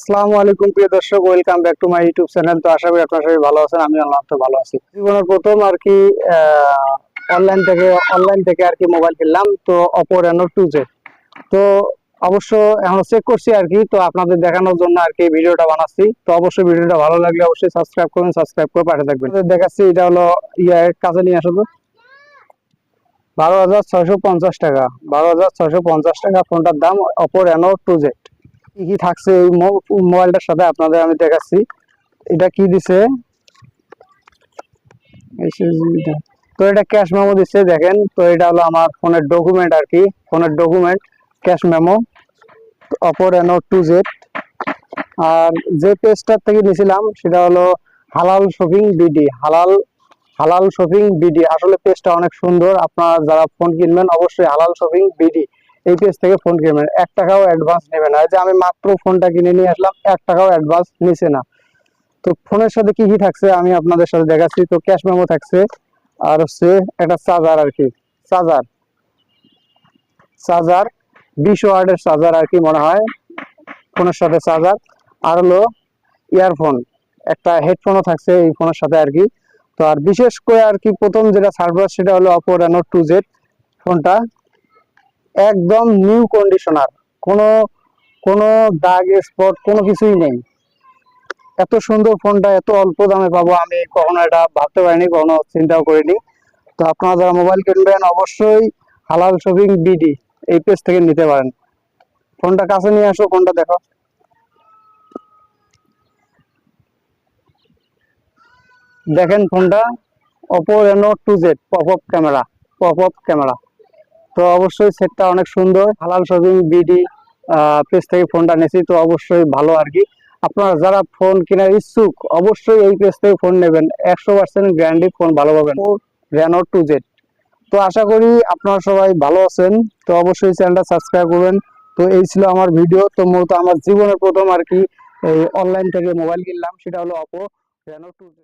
আসসালামু আলাইকুম প্রিয় দর্শক welcome back to my YouTube channel তো আশা করি আপনারা সবাই ভালো আছেন আমি আল্লাহ তো ভালো আছি। জীবনের প্রথম আর কি অনলাইন থেকে অনলাইন থেকে আর কি মোবাইল কিনলাম, তো অপো রেনো টু জে তো অবশ্য এখন চেক করছি আর কি, তো আপনাদের দেখানোর জন্য আর কি ভিডিওটা বানাচ্ছি। তো অবশ্যই ভিডিওটা ভালো লাগলে অবশ্যই সাবস্ক্রাইব করুন সাবস্ক্রাইব করে পাঠিয়ে থাকবেন। দেখাচ্ছি, এটা হলো ইয়ে কাছে নিয়ে আসো তো। বারো হাজার ছয়শো পঞ্চাশ টাকা, বারো হাজার ছয়শো পঞ্চাশ টাকা ফোনটার দাম অপো রেনো টু জেড কি কি থাকছে এই মোবাইলটার সাথে আপনাদের আমি দেখাচ্ছি। এটা কি দিছে। তো এটা ক্যাশ মেমো দিচ্ছে দেখেন। তো এটা হলো আমার ফোনের ডকুমেন্ট আর কি। ফোনের document cash memo Oppo Reno two Z আর যে পেজটার থেকে নিয়েছিলাম, সেটা হলো হালাল শপিং বিডি হালাল হালাল শপিং বিডি আসলে পেজটা অনেক সুন্দর। আপনারা যারা ফোন কিনবেন, অবশ্যই হালাল শপিং বিডি এই পেজ থেকে ফোন কিনবেন। এক টাকাও অ্যাডভান্স নেবে না। যে আমি মাত্র ফোনটা কিনে নিয়ে আসলাম, এক টাকাও অ্যাডভান্স নিছে না। তো ফোনের সাথে কি কি থাকছে আমি আপনাদের সাথে দেখাচ্ছি। তো ক্যাশ মেমো থাকছে, আর হচ্ছে একটা চার্জার আর কি। চার্জার চার্জার বিশ ওয়ার্ডের চার্জার আর কি মনে হয় ফোনের সাথে চার্জার আর হলো ইয়ারফোন একটা হেডফোনও থাকছে এই ফোনের সাথে আর কি। তো আর বিশেষ করে আর কি প্রথম যেটা সার্ভার সেটা হলো অপো রেনো টু জেড ফোনটা একদম নিউ কন্ডিশনার কোনো কোনো দাগ স্পট কোনো কিছুই নেই। এত সুন্দর ফোনটা এত অল্প দামে পাবো, আমি কখনো এটা ভাবতে পারিনি, কখনো চিন্তাও করিনি। তো আপনারা যারা মোবাইল কিনবেন, অবশ্যই হালাল শপিং বিডি এই পেজ থেকে নিতে পারেন। ফোনটা কাছে নিয়ে আসো ফোনটা দেখো। দেখেন ফোনটা Oppo Reno two Z pop camera pop camera তো অবশ্যই সেটটা অনেক সুন্দর। হালাল শপিং বিডি পেজ থেকে ফোনটা নিয়েছি তো অবশ্যই ভালো আর কি। আপনারা যারা ফোন কেনার ইচ্ছুক অবশ্যই এই পেজ থেকে ফোন নেবেন। একশো পার্সেন্ট গ্যারান্টি ফোন ভালো পাবেন। রেনো টু জেড তো আশা করি আপনারা সবাই ভালো আছেন। তো অবশ্যই চ্যানেলটা সাবস্ক্রাইব করবেন। তো এই ছিল আমার ভিডিও তো মূলত আমার জীবনের প্রথম আর কি এই অনলাইন থেকে মোবাইল কিনলাম। সেটা হলো অপো রেনো টু জেড